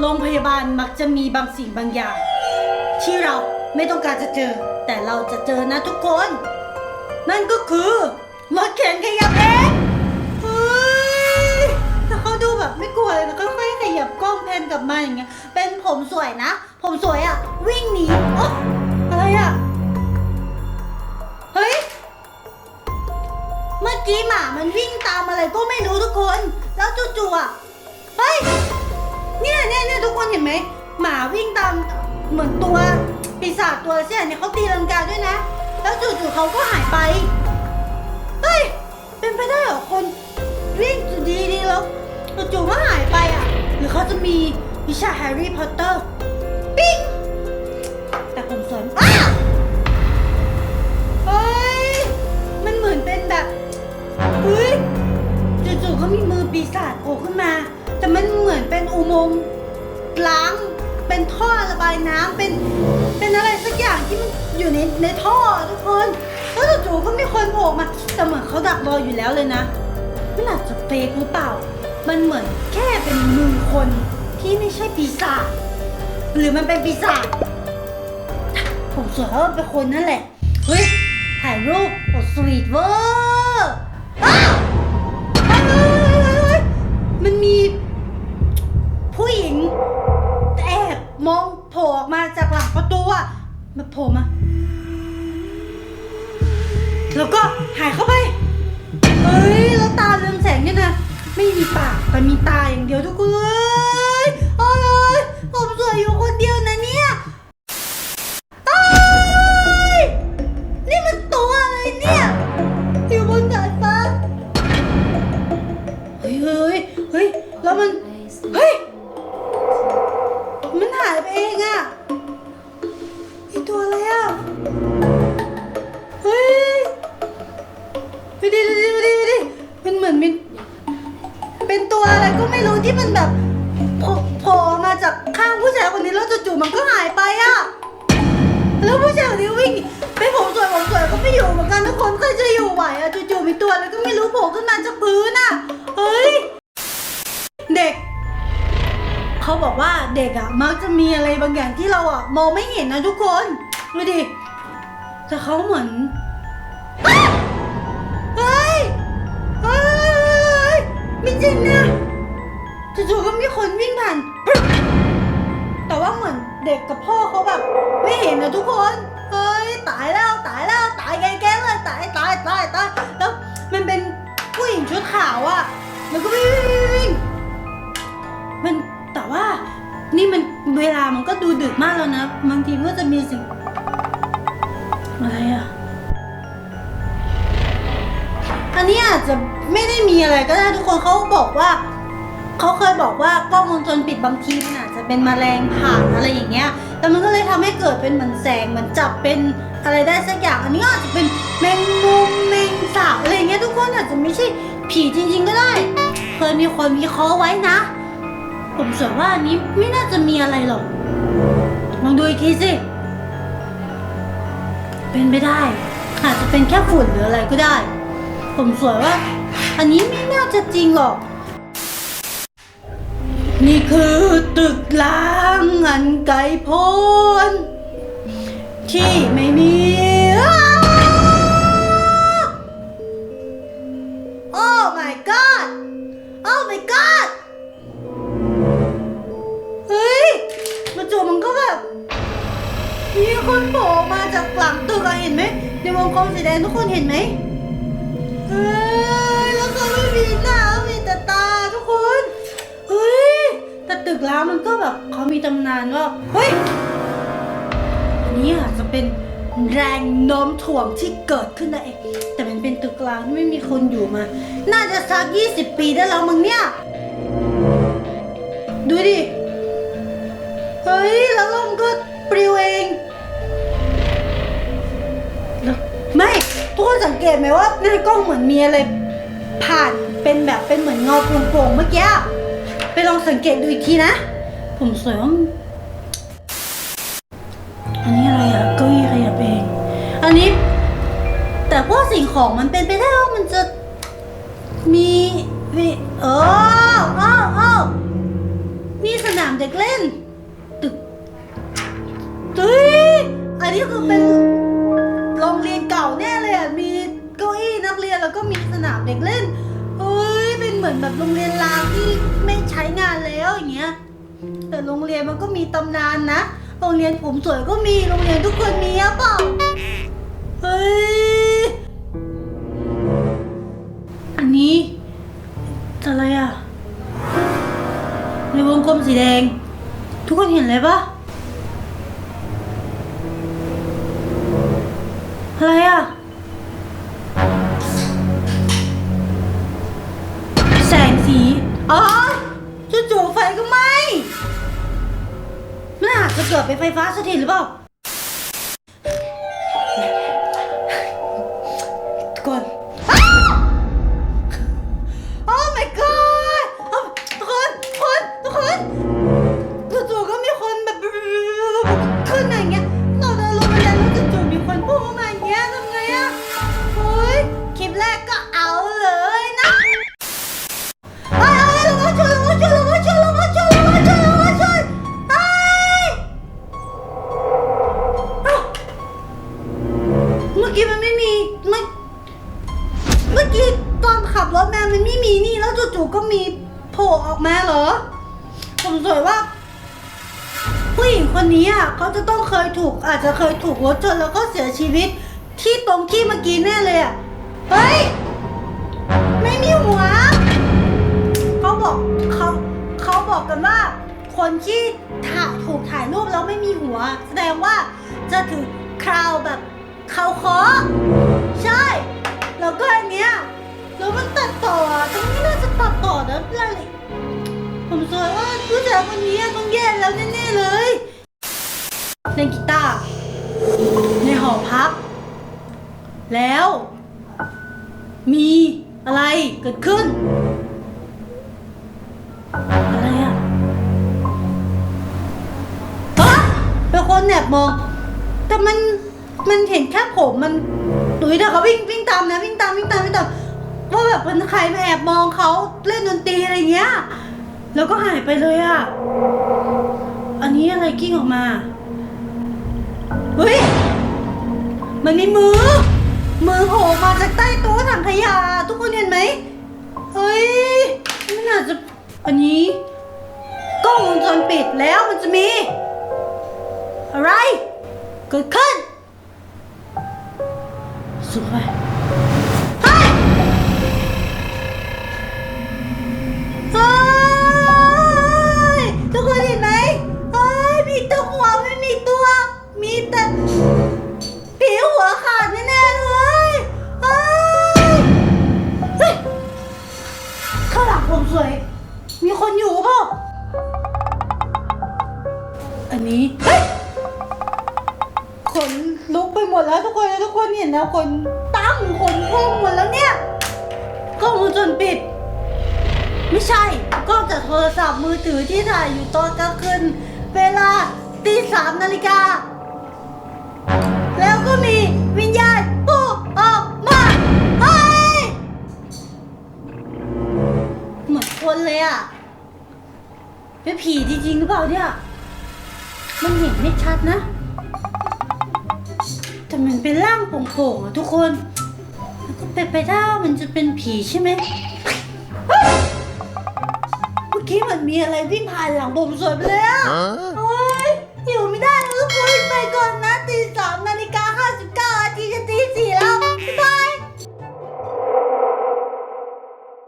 โรงพยาบาลมักจะมีบางสิ่งบางอย่าง ที่เราไม่ต้องการจะเจอ แต่เราจะเจอนะทุกคน นั่นก็คือรถเข็นขยับเองเฮ้ยแต่เขาดูแบบไม่กลัวเลยนะค่อยๆขยับกล้องแพนกลับมาอย่างเงี้ย เป็นผมสวยนะ ผมสวยอะวิ่งหนีโอ๊ะอะไรอะเฮ้ย เมื่อกี้หมามันวิ่งตามอะไรก็ไม่รู้ทุกคน แล้วจู่ๆอะ เฮ้ย เนี่ยเนี่ยเนี่ยทุกคนเห็นไหม หมาวิ่งตามเหมือนตัวปีศาจตัวเสี่ยเนี่ยเขาตีลังกาด้วยนะ แล้วจู่ๆเขาก็หายไป เฮ้ย เป็นไปได้เหรอคนวิ่งดีๆแล้วจู่ๆก็หายไปอะ หรือเขาจะมีวิชาแฮร์รี่พอตเตอร์ ในในท่อทุกคนแล้วจู่ๆก็มีคนโผล่มาแต่เหมือนเขาดักรออยู่แล้วเลยนะมันอาจะเฟกหรือเปล่า มันเหมือนแค่เป็นมือคนที่ไม่ใช่ปีศาจหรือมันเป็นปีศาจผมสวยว่าเป็นคนนั่นแหละเฮ้ยถ่ายรูปโอ้สวีทเวอร์ แล้วก็หายเข้าไป เฮ้ย แล้วตาเรืองแสงเนี่ยนะ ไม่มีปากแต่มีตาอย่างเดียวทุกคนเอ้ยโอ้ยผมสวยอยู่คนเดียว นี้วิ่งไปผมสวยผมสวยก็ไม่อยู่เหมือนกันทุกคนใครจะอยู่ไหวอะจู่ๆมีตัวอะไรก็ไม่รู้โผล่ขึ้นมาจากพื้นอะเฮ้ย เด็กเขาบอกว่าเด็กอะมักจะมีอะไรบางอย่างที่เราอะมองไม่เห็นนะทุกคนดูดิแต่เขาเหมือนเฮ้ยเฮ้ยไม่จริงนะจู่ๆก็มีคนวิ่งผ่านแต่ว่าเหมือนเด็กกับพ่อเขาแบบ ไม่เห็นนะทุกคน ยตายแล้วตายแล้วตายแก่ๆเลยตายตายตายตายแล้วมันเป็นผู้หญิงชุดขาวอะแล้วก็วิ่งมันแต่ว่านี่มันเวลามันก็ดูดึกมากแล้วนะบางทีก็จะมีสิ่งอะไรอะอันนี้อาจจะไม่ได้มีอะไรก็ได้ทุกคนเขาบอกว่า เขาเคยบอกว่ากล้องวงจรปิดบางทีมันอาจจะเป็นแมลงผ่านอะไรอย่างเงี้ย แต่มันก็เลยทำให้เกิดเป็นเหมือนแสงเหมือนจับเป็นอะไรได้สักอย่าง อันนี้อาจจะเป็นแมงมุมแมงสาบอะไรอย่างเงี้ยทุกคนอาจจะไม่ใช่ผีจริง ๆ ก็ได้ เคยมีคนวิเคราะห์ไว้นะ ผมสวยว่าอันนี้ไม่น่าจะมีอะไรหรอกลองดูอีกทีสิ เป็นไปได้ อาจจะเป็นแค่ฝุ่นหรืออะไรก็ได้ ผมสวยว่า อันนี้ไม่น่าจะจริงหรอก นี่คือตึกล้างอันไกลโพ้นที่ไม่มีโอ้ my god โอ้ my god เฮ้ยมาจู่มันก็แบบ มีคนโผล่มาจากหลังตึกอะเห็นไหม ในวงกลมสีแดงทุกคนเห็นไหมเฮ้ย แล้วก็ไม่มีหน้ามีแต่ตาทุกคน เฮ้ย ตึกร้างมันก็แบบเขามีตำนานว่า เฮ้ยอันนี้อาจจะเป็นแรงโน้มถ่วงที่เกิดขึ้นได้เองแต่มันเป็นตึกร้างที่ไม่มีคนอยู่มา น่าจะสัก 20 ปีได้แล้วมั้งเนี่ย ดูดิ เฮ้ย แล้วลมก็ปลิวเองแล้วไม่ทุกคนสังเกตไหมว่าในกล้องเหมือนมีอะไรผ่านเป็นแบบเป็นเหมือนเงาโปร่งๆเมื่อกี้ ไปลองสังเกตดูอีกทีนะ ผมสวยว่ามันอันนี้อะไรอะเก้าอี้ขยับเอง อันนี้ แต่พวกสิ่งของมันเป็นไปได้ว่ามันจะมีวิเอออ้าวอ้าวนี่สนามเด็กเล่น ตึกเฮ้ยอันนี้คือเป็นโรงเรียนเก่าแน่เลยอะมีเก้าอี้นักเรียนแล้วก็มีสนามเด็กเล่น เหมือนแบบโรงเรียนรางที่ไม่ใช้งานแล้วอย่างเงี้ย แต่โรงเรียนมันก็มีตำนานนะ โรงเรียนผมสวยก็มี โรงเรียนทุกคนมีอะเปล่า เฮ้ย อันนี้อะไรอะในวงกลมสีแดง ทุกคนเห็นเลยปะอะไรอะ อ๋อจู่ๆไฟก็ไหม้มันอาจจะเกิดเป็นไฟฟ้าสถิตหรือเปล่า ผมสวยว่า ผู้หญิงคนนี้อะเขาจะต้องเคยถูก อาจจะเคยถูกรถชนแล้วก็เสียชีวิต ที่ตรงที่เมื่อกี้แน่เลยอะเฮ้ย ไม่มีหัวเขาบอกเขาเขาบอกกันว่า คนที่ถ่ายถูกถ่ายรูปแล้วไม่มีหัว แสดงว่าจะถึงคราวแบบเขาเคาะใช่แล้วก็อันเนี้ยแล้วมันตัดต่ออะตรงนี้น่าจะตัดต่อนะอะไร ผมสวยว่าผู้ชายคนนี้ต้องแย่แล้วแน่ๆเลยเล่นกีตาร์ในหอพัก แล้ว มีอะไรเกิดขึ้น อะไรอะฮะเป็นคนแอบมอง แต่มันมันเห็นแค่ผมมันดุยแต่เขาวิ่งวิ่งตามนะวิ่งตามวิ่งตามวิ่งตามว่าแบบเป็นใครมาแอบมองเขาเล่นดนตรีอะไรเงี้ย แล้วก็หายไปเลยอะ อันนี้อะไรกิ้งออกมา เฮ้ย มันมีมือ มือโผล่มาจากใต้โต๊ะถังขยะ ทุกคนเห็นไหม เฮ้ย มันอาจจะ อันนี้กล้องวงจรปิดแล้วมันจะมี อะไร เกิดขึ้นสวยเขนลุกไปหมดแล้วทุกคนแล้วทุกคนเห็นแล้วขนตั้งขนพุ่งหมดแล้วเนี่ยกล้องวงจรปิด ไม่ใช่กล้องจากโทรศัพท์มือถือที่ถ่ายอยู่ตอนกลางคืนเวลาตีสามนาฬิกาแล้วก็มีวิญญาณผู้ออกมาเฮ้ยเหมือนคนเลยอะเป็นผีจริงๆหรือเปล่าเนี่ย มันเห็นไม่ชัดนะ มันเป็นร่างโป่งๆอะทุกคนแล้วก็เป็นไปได้ว่ามันจะเป็นผีใช่ไหมเมื่อกี้มันมีอะไรวิ่งผ่านหลังผมสวยไปเลยอะ Huh? โอ๊ยหิวไม่ได้แล้วทุกไปก่อนนะตีสามนะ